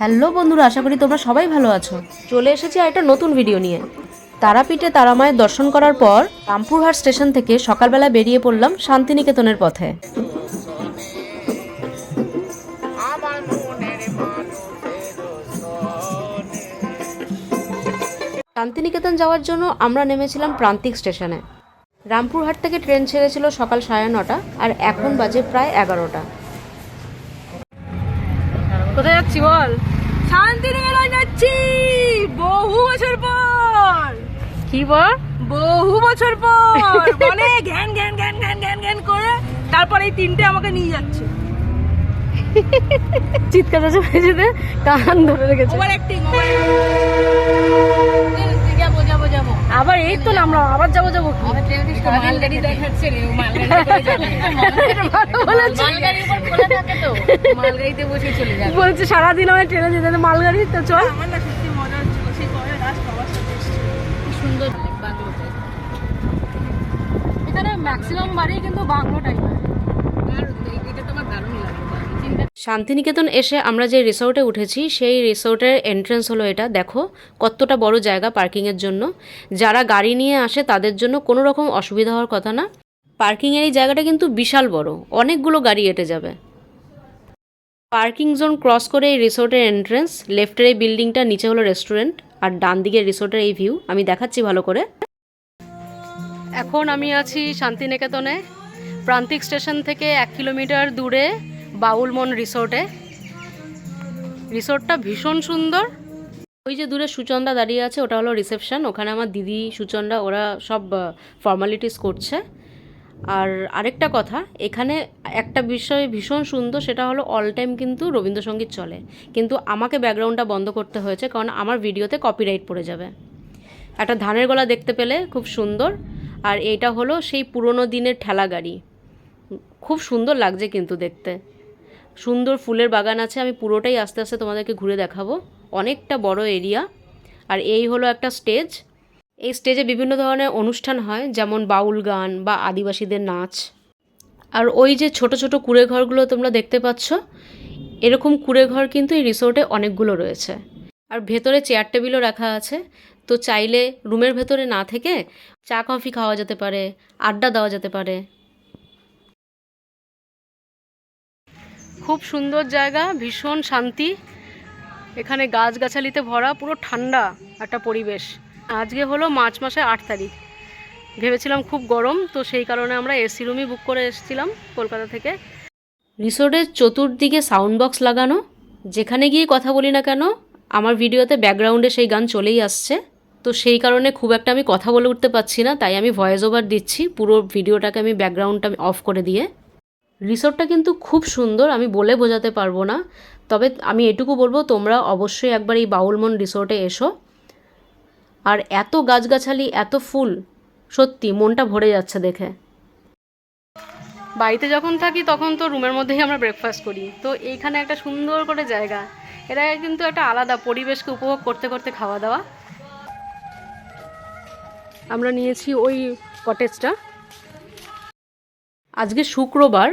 Hello বন্ধুরা আশা করি তোমরা সবাই ভালো আছো। চলে এসেছি আর একটা নতুন ভিডিও নিয়ে। তারাপীঠে তারামায়ের দর্শন করার পর রামপুরহাট স্টেশন থেকে সকালবেলা বেরিয়ে পড়লাম শান্তিনিকেতনের পথে। শান্তিনিকেতন যাওয়ার জন্য আমরা নেমেছিলাম প্রান্তিক স্টেশনে। রামপুরহাট থেকে ট্রেন ছেড়েছিল সকাল সাড়ে নটা আর এখন বাজে প্রায় এগারোটা। কোথায় যাচ্ছি বল? শান্তিনিকেতন যাচ্ছি! বহু বছর পর! কি বল? বহু বছর পর! মানে ঘ্যান ঘ্যান ঘ্যান ঘ্যান ঘ্যান ঘ্যান করে তারপর এই তিনটে আমাকে নিয়ে যাচ্ছে। চিৎকার চাচা মেঝেতে কান ধরে রেখেছে। ওভার অ্যাক্টিং ওভার আবার এই তো নামলাম আবার যাব যাব বলছে সারাদিন আমার ট্রেনে যেতে যেতে মালগাড়ি তো চল। সুন্দর এখানে ম্যাক্সিমাম বাড়ি কিন্তু বাংলো টাইপের আর এটা তো আমার দারুণ লাগে চিন্তা শান্তিনিকেতন এসে আমরা যে রিসোর্টে উঠেছি, সেই রিসোর্টের এন্ট্রেন্স হলো এটা। দেখো, কতটা বড় জায়গা পার্কিংয়ের জন্য। যারা গাড়ি নিয়ে আসে, তাদের জন্য কোনো রকম অসুবিধা হওয়ার কথা না। পার্কিংয়ের এই জায়গাটা কিন্তু বিশাল বড়। অনেকগুলো গাড়ি এটে যাবে। পার্কিং জোন ক্রস করে এই রিসোর্টের এন্ট্রেন্স লেফটের এই বিল্ডিংটা নিচে হলো রেস্টুরেন্ট আর ডান দিকের রিসোর্টের এই ভিউ আমি দেখাচ্ছি ভালো করে। এখন আমি আছি শান্তিনিকেতনে। প্রান্তিক স্টেশন থেকে এক কিলোমিটার দূরে। বাউলমন রিসোর্টে। রিসোর্টটা ভীষণ সুন্দর। ওই যে দূরে সুচন্দা দাঁড়িয়ে আছে, ওটা হলো রিসেপশন। ওখানে আমার দিদি, সুচন্দা, ওরা সব ফর্মালিটিস করছে। আর আরেকটা কথা, এখানে একটা বিষয় ভীষণ সুন্দর, সেটা হলো অল টাইম কিন্তু রবীন্দ্রসঙ্গীত চলে। কিন্তু আমাকে ব্যাকগ্রাউন্ডটা বন্ধ করতে হয়েছে, কারণ আমার ভিডিওতে কপিরাইট পড়ে যাবে। একটা ধানের গলা দেখতে পেলে খুব সুন্দর। আর এইটা হলো সেই পুরনো দিনের ঠেলা গাড়ি খুব সুন্দর লাগছে কিন্তু দেখতে। সুন্দর ফুলের বাগান আছে, আমি পুরোটাই আস্তে আস্তে তোমাদেরকে ঘুরে দেখাবো। অনেকটা বড় এরিয়া, আর এই হলো একটা স্টেজ। এই স্টেজে বিভিন্ন ধরনের অনুষ্ঠান হয়, যেমন বাউল গান বা আদিবাসীদের নাচ। আর ওই যে ছোট ছোট কুড়ে ঘরগুলো তোমরা দেখতে পাচ্ছ, এরকম কুড়ে ঘর কিন্তু এই রিসোর্টে অনেকগুলো রয়েছে। আর ভেতরে চেয়ার টেবিলও রাখা আছে, তো চাইলে রুমের ভেতরে না থেকে চা, কফি খাওয়া যেতে পারে, আড্ডা দেওয়া যেতে পারে। খুব সুন্দর জায়গা, ভীষণ শান্তি। এখানে গাছগাছালিতে ভরা, পুরো ঠান্ডা একটা পরিবেশ। আজকে হলো মার্চ মাসের আট তারিখ। ভেবেছিলাম খুব গরম, তো সেই কারণে আমরা এসি রুমই বুক করে এসেছিলাম কলকাতা থেকে। রিসোর্টের চতুর্দিকে সাউন্ড বক্স লাগানো। যেখানে গিয়ে কথা বলি না কেন, আমার ভিডিওতে ব্যাকগ্রাউন্ডে সেই গান চলেই আসছে। তো সেই কারণে খুব একটা আমি কথা বলে উঠতে পারছি না, তাই আমি ভয়েস ওভার দিচ্ছি। পুরো ভিডিওটাকে আমি ব্যাকগ্রাউন্ডটা অফ করে দিয়ে। রিসোর্টটা কিন্তু খুব সুন্দর, আমি বলে বোঝাতে পারব না। তবে আমি এটুকু বলব, তোমরা অবশ্যই একবার এই বাউলমন রিসোর্টে এসো। আর এত গাছগাছালি, এত ফুল, সত্যি মনটা ভরে যাচ্ছে দেখে। বাড়িতে যখন থাকি, তখন তো রুমের মধ্যেই আমরা ব্রেকফাস্ট করি। তো এইখানে একটা সুন্দর করে জায়গা। এটা কিন্তু একটা আলাদা পরিবেশকে উপভোগ করতে করতে খাওয়া দাওয়া। আমরা নিয়েছি ওই কটেজটা আজকে শুক্রবার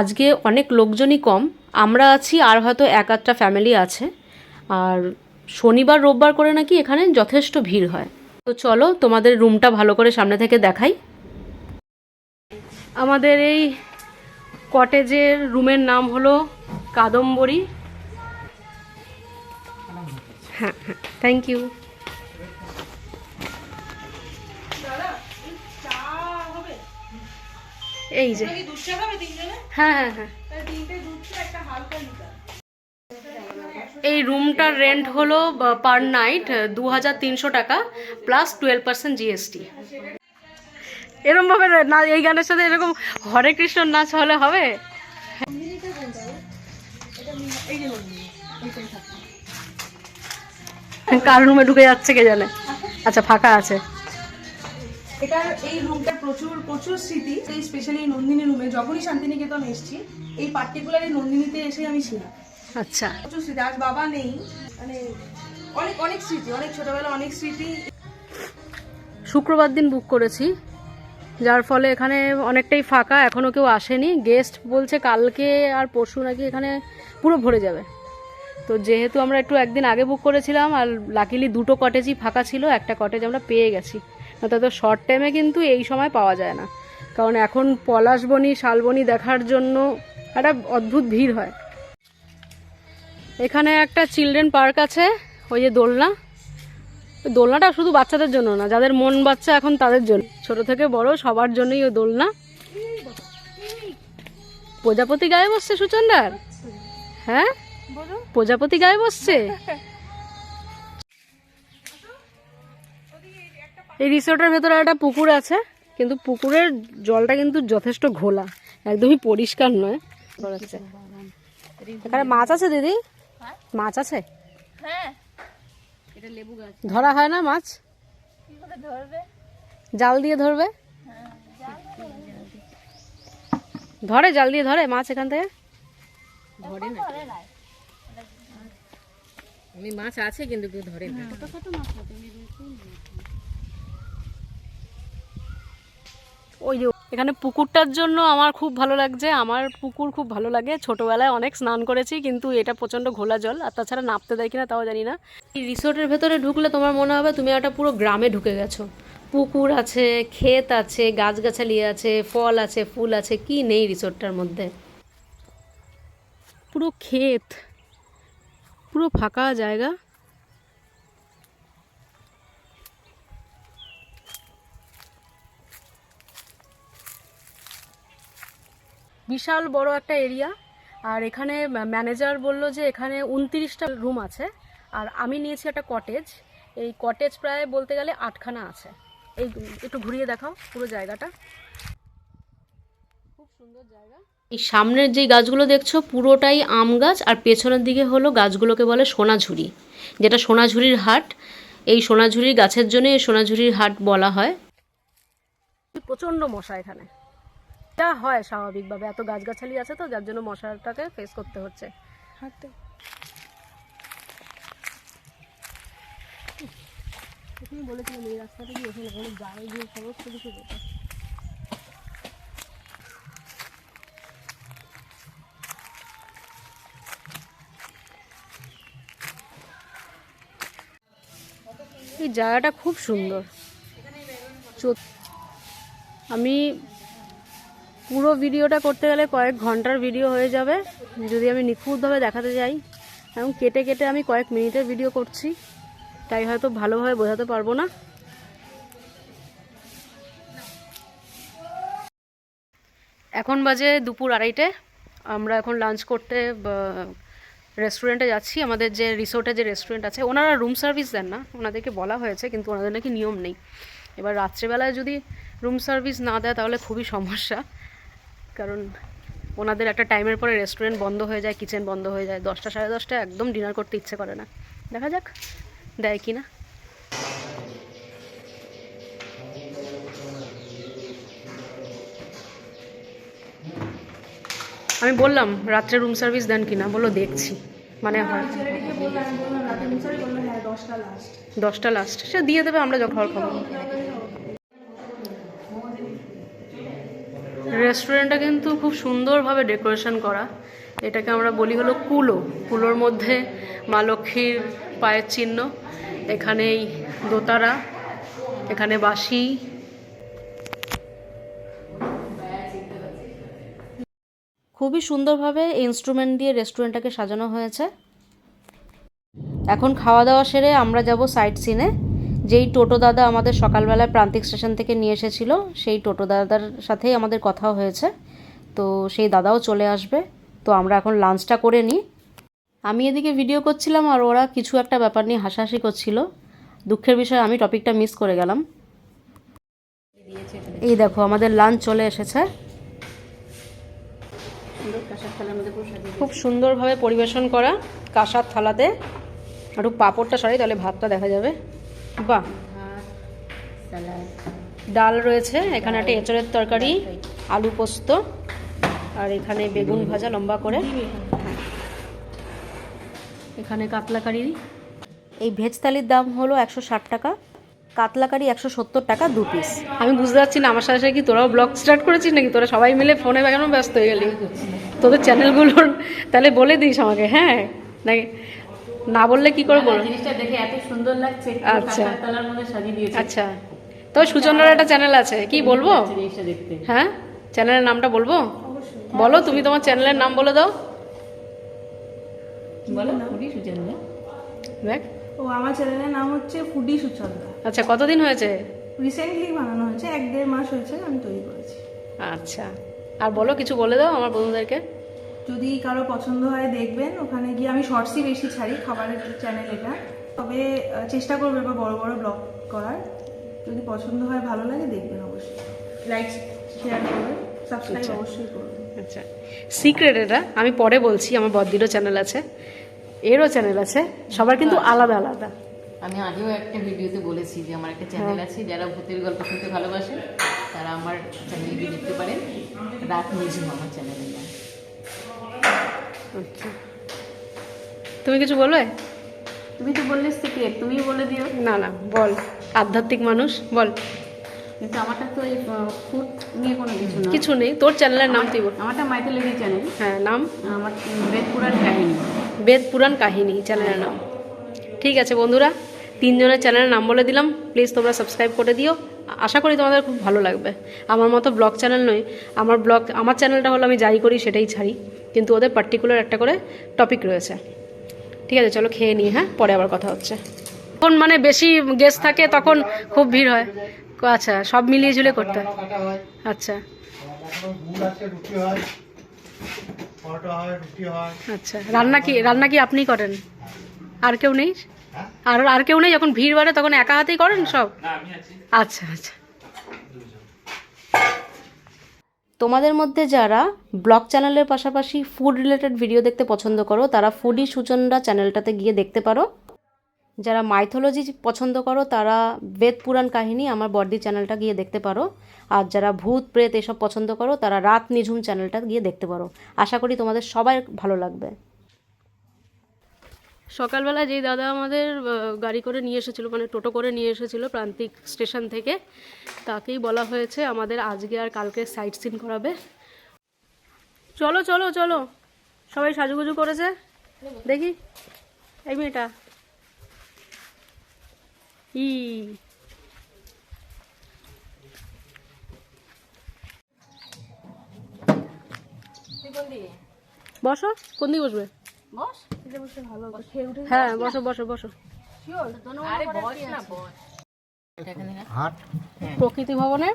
আজকে অনেক লোকজনই কম। আমরা আছি আর হয়তো এক আধটা ফ্যামিলি আছে। আর শনিবার, রোববার করে নাকি এখানে যথেষ্ট ভিড় হয়। তো চলো তোমাদের রুমটা ভালো করে সামনে থেকে দেখাই। আমাদের এই কটেজের রুমের নাম হলো কাদম্বরী। হ্যাঁ হ্যাঁ থ্যাংক ইউ এই যে। হ্যাঁ হ্যাঁ হ্যাঁ। এই রুমটার রেন্ট হলো পার নাইট দু হাজার তিনশো টাকা প্লাস টুয়েলভ পার্সেন্ট জিএসটি এরকম ভাবে না এই গানের সাথে এরকম হরে কৃষ্ণ নাচ হলে হবে? কার রুমে ঢুকে যাচ্ছে কে জানে? আচ্ছা ফাঁকা আছে। এটার এই রুমটার প্রচুর প্রচুর স্মৃতি। এই স্পেশালি নন্দিনী রুমে যখনই শান্তিনিকেতন এসেছি এই পার্টিকুলার এই নন্দিনীতে এসে আমি ছিলাম। আচ্ছা। প্রচুর স্মৃতি আজ বাবা নেই মানে অনেক অনেক স্মৃতি অনেক ছোটবেলা অনেক স্মৃতি। শুক্রবার দিন বুক করেছি যার ফলে এখানে অনেকটাই ফাঁকা এখনও কেউ আসেনি। গেস্ট বলছে কালকে আর পরশু নাকি এখানে পুরো ভরে যাবে। তো যেহেতু আমরা একটু একদিন আগে বুক করেছিলাম আর লাকিলি দুটো কটেজই ফাঁকা ছিল একটা কটেজ আমরা পেয়ে গেছি। না তো শর্ট টাইমে কিন্তু এই সময় পাওয়া যায় না। কারণ এখন পলাশবনি শালবনি দেখার জন্য একটা অদ্ভুত ভিড় হয়। এখানে একটা চিলড্রেন পার্ক আছে ওই যে দোলনা। দোলনাটা শুধু বাচ্চাদের জন্য না যাদের মন বাচ্চা এখন তাদের জন্য। ছোট থেকে বড় সবার জন্যই ওই দোলনা। প্রজাপতি গায়ে বসছে সুচন্দার? হ্যাঁ? প্রজাপতি গায়ে বসছে? এই রিসোর্টের ভেতরে একটা পুকুর আছে কিন্তু পুকুরের জলটা কিন্তু যথেষ্ট ঘোলা একদমই পরিষ্কার নয়। এখানে মাছ আছে দিদি? মাছ আছে? হ্যাঁ ধরা হয় না মাছ? জাল দিয়ে ধরবে? ধরে জাল দিয়ে ধরে মাছ এখান থেকে? আমি মাছ আছে কিন্তু ধরে না। ওই যে এখানে পুকুরটার জন্য আমার খুব ভালো লাগছে। আমার পুকুর খুব ভালো লাগে। ছোটোবেলায় অনেক স্নান করেছি কিন্তু এটা প্রচণ্ড ঘোলা জল আর তাছাড়া নাপতে দেয় কিনা তাও জানি না। এই রিসোর্টের ভেতরে ঢুকলে তোমার মনে হবে তুমি একটা পুরো গ্রামে ঢুকে গেছো। পুকুর আছে ক্ষেত আছে গাছগাছালি আছে ফল আছে ফুল আছে কি নেই রিসোর্টটার মধ্যে? পুরো ক্ষেত পুরো ফাঁকা জায়গা। বিশাল বড় একটা এরিয়া। আর এখানে ম্যানেজার বলল যে এখানে উনত্রিশটা রুম আছে। আর আমি নিয়েছি একটা কটেজ এই কটেজ প্রায় বলতে গেলে আটখানা আছে। এই একটু ঘুরিয়ে দেখাও পুরো জায়গাটা। খুব সুন্দর জায়গা। এই সামনের যে গাছগুলো দেখছ, পুরোটাই আম গাছ। আর পেছনের দিকে হলো গাছগুলোকে বলে সোনাঝুরি, যেটা সোনাঝুরির হাট। এই সোনাঝুরির গাছের জন্য এই সোনাঝুরির হাট বলা হয়। প্রচণ্ড মশা এখানে। এটা হয় স্বাভাবিকভাবে। এত গাছগাছালি আছে তো, যার জন্য মশাটাকে ফেস করতে হচ্ছে। এই এই জায়গাটা খুব সুন্দর। আমি পুরো ভিডিওটা করতে গেলে কয়েক ঘণ্টার ভিডিও হয়ে যাবে। যদি আমি নিখুঁতভাবে দেখাতে যাই, এবং কেটে কেটে আমি কয়েক মিনিটের ভিডিও করছি, তাই হয়তো ভালোভাবে বোঝাতে পারব না। এখন বাজে দুপুর আড়াইটে। আমরা এখন লাঞ্চ করতে রেস্টুরেন্টে যাচ্ছি। আমাদের যে রিসোর্টে যে রেস্টুরেন্ট আছে, ওনারা রুম সার্ভিস দেন না। ওনাদেরকে বলা হয়েছে, কিন্তু ওনাদের নাকি নিয়ম নেই। এবার রাত্রেবেলায় যদি রুম সার্ভিস না দেয়, তাহলে খুবই সমস্যা। কারণ ওনাদের একটা টাইমের পরে রেস্টুরেন্ট বন্ধ হয়ে যায় কিচেন বন্ধ হয়ে যায়। দশটা সাড়ে দশটা একদম ডিনার করতে ইচ্ছে করে না। দেখা যাক দেয় কি না আমি বললাম রাত্রে রুম সার্ভিস দেন কিনা? বলল দেখছি। মানে হয়। হ্যাঁ দশটা লাস্ট সে দিয়ে দেবে আমরা যখন খাবার রেস্টুরেন্টটা কিন্তু খুব সুন্দরভাবে ডেকোরেশন করা। এটাকে আমরা বলি হলো কুলো। কুলোর মধ্যে মা লক্ষ্মীর পায়ের চিহ্ন, এখানেই দোতারা, এখানে বাঁশি। খুবই সুন্দরভাবে ইনস্ট্রুমেন্ট দিয়ে রেস্টুরেন্টটাকে সাজানো হয়েছে। এখন খাওয়া দাওয়া সেরে আমরা যাব সাইট সিনে যেই টোটো দাদা আমাদের সকালবেলায় প্রান্তিক স্টেশন থেকে নিয়ে এসেছিল, সেই টোটো দাদার সাথেই আমাদের কথা হয়েছে। তো সেই দাদাও চলে আসবে। তো আমরা এখন লাঞ্চটা করে নিই। আমি এদিকে ভিডিও করছিলাম আর ওরা কিছু একটা ব্যাপার নিয়ে হাসাহাসি করছিল। দুঃখের বিষয়ে, আমি টপিকটা মিস করে গেলাম। এই দেখো, আমাদের লাঞ্চ চলে এসেছে। খুব সুন্দরভাবে পরিবেশন করা কাঁসার থালাতে। একটু পাঁপড়টা সরাই তাহলে ভাতটা দেখা যাবে। বাহ। ডাল রয়েছে, এখানে একটা এঁচড়ের তরকারি, আলু পোস্ত, আর এখানে বেগুন ভাজা লম্বা করে। এখানে কাতলা কারি এই ভেজ থালির দাম হলো একশো ষাট টাকা কাতলা কারি একশো সত্তর টাকা দু পিস। আমি বুঝতে পারছি না, আমার সাথে সাথে কি তোরাও ব্লগ স্টার্ট করেছিস নাকি? তোরা সবাই মিলে ফোনে কেন ব্যস্ত হয়ে গেলি? তোদের চ্যানেলগুলোর তাহলে বলে দিস আমাকে হ্যাঁ? নাকি? না বললে কি করে বলো জিনিসটা দেখে এত সুন্দর লাগছে আচ্ছা। তালার মধ্যে সাজিয়ে দিয়েছে। আচ্ছা। তবে সুচন্দ্রার একটা চ্যানেল আছে কি বলব? জিনিসটা দেখতে। হ্যাঁ? চ্যানেলের নামটা বলব? বলো তুমি তোমার চ্যানেলের নাম বলে দাও। বলো? দেখ। ও আমার চ্যানেলের নাম হচ্ছে ফুডি সুচন্দা আচ্ছা কতদিন হয়েছে? রিসেন্টলি বানানো হয়েছে এক দেড় মাস হয়েছে আমি তৈরি করেছি। আচ্ছা। আর বলো কিছু বলে দাও আমার বন্ধুদেরকে। যদি কারও পছন্দ হয় দেখবেন ওখানে গিয়ে আমি শর্টসই বেশি ছাড়ি খাবারের চ্যানেল এটা। তবে চেষ্টা করব এবার বড় বড় ব্লগ করার। যদি পছন্দ হয় ভালো লাগে দেখবেন অবশ্যই। লাইক শেয়ার করবেন সাবস্ক্রাইব আচ্ছা। অবশ্যই করবেন। আচ্ছা। সিক্রেট এটা আমি পরে বলছি আমার বদ্দিরও চ্যানেল আছে এরও চ্যানেল আছে সবার কিন্তু আলাদা আলাদা। আমি আগেও একটা ভিডিওতে বলেছি যে আমার একটা চ্যানেল আছে যারা ভূতের গল্প শুনতে ভালোবাসেন তারা আমার চ্যানেলে গিয়ে দেখতে পারেন। রাত নিজুম আমার চ্যানেলের নাম আচ্ছা। তুমি কিছু বলবে? তুমি তো বললে সিক্রেট তুমি বলে দিও। না না বল। আধ্যাত্মিক মানুষ বল। কিন্তু আমারটা তো এই ফুড নিয়ে কোনো কিছু না। কিছু নেই তোর চ্যানেলের নাম তুই বল আমারটা মাইথোলজি চ্যানেল হ্যাঁ নাম? আমার বেদ পুরাণ কাহিনী। বেদ পুরাণ কাহিনী চ্যানেলের নাম। ঠিক আছে বন্ধুরা তিনজনের চ্যানেলের নাম বলে দিলাম। প্লিজ তোমরা সাবস্ক্রাইব করে দিও। আশা করি তোমাদের খুব ভালো লাগবে। আমার মতো ব্লগ চ্যানেল নয়, আমার ব্লগ, আমার চ্যানেলটা হলো আমি যাই করি সেটাই ছাড়ি, কিন্তু ওদের পার্টিকুলার একটা করে টপিক রয়েছে। ঠিক আছে, চলো খেয়ে নিই হ্যাঁ? পরে আবার কথা হচ্ছে। তখন মানে বেশি গেস্ট থাকে তখন খুব ভিড় হয়। আচ্ছা সব মিলিয়ে ঝুলে করতে হয়। আচ্ছা। আচ্ছা রান্না কি রান্না কি আপনি করেন? আর কেউ নেই? আর আর কেউ নেই? যখন ভিড় বাড়ে তখন একা হাতেই করেন সব? আচ্ছা আচ্ছা। তোমাদের মধ্যে যারা ব্লগ চ্যানেলের পাশাপাশি ফুড রিলেটেড ভিডিও দেখতে পছন্দ করো তারা ফুডি সুচন্দ্রা চ্যানেলটাতে গিয়ে দেখতে পারো। যারা মাইথোলজি পছন্দ করো তারা বেদ পুরাণ কাহিনী আমার বর্দি চ্যানেলটা গিয়ে দেখতে পারো। আর যারা ভূত প্রেত এসব পছন্দ করো তারা রাত নিঝুম চ্যানেলটা গিয়ে দেখতে পারো। আশা করি তোমাদের সবাই ভালো লাগবে। সকালবেলা যেই দাদা আমাদের গাড়ি করে নিয়ে এসেছিল মানে টোটো করে নিয়ে এসেছিল প্রান্তিক স্টেশন থেকে, তাকেই বলা হয়েছে আমাদের আজকে আর কালকে সাইট সিন করাবে। চলো চলো চলো। সবাই সাজুগুজু করেছে? দেখি। এই মেয়েটা। ই। বসো, কোন দিকে বসবে? বসো। বসো বসো আরে বস না বস। এখানে না হাট। প্রকৃতি ভবনের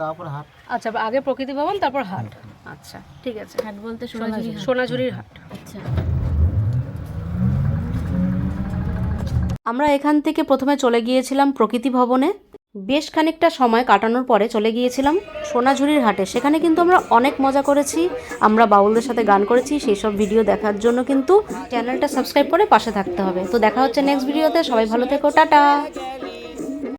তারপর হাট। আচ্ছা আগে প্রকৃতি ভবন তারপর হাট। আচ্ছা ঠিক আছে। হাট বলতে সোনাঝুরি সোনাঝুরির হাট। আচ্ছা। আমরা এখান থেকে প্রথমে চলে গিয়েছিলাম প্রকৃতি ভবনে। বেশ খানিকটা সময় কাটানোর পরে চলে গিয়েছিলাম সোনাঝুরির হাটে। সেখানে কিন্তু আমরা অনেক মজা করেছি। আমরা বাউলদের সাথে গান করেছি সেই সব ভিডিও দেখার জন্য কিন্তু চ্যানেলটা সাবস্ক্রাইব করে পাশে থাকতে হবে। তো দেখা হচ্ছে নেক্সট ভিডিওতে সবাই ভালো থেকো। টাটা!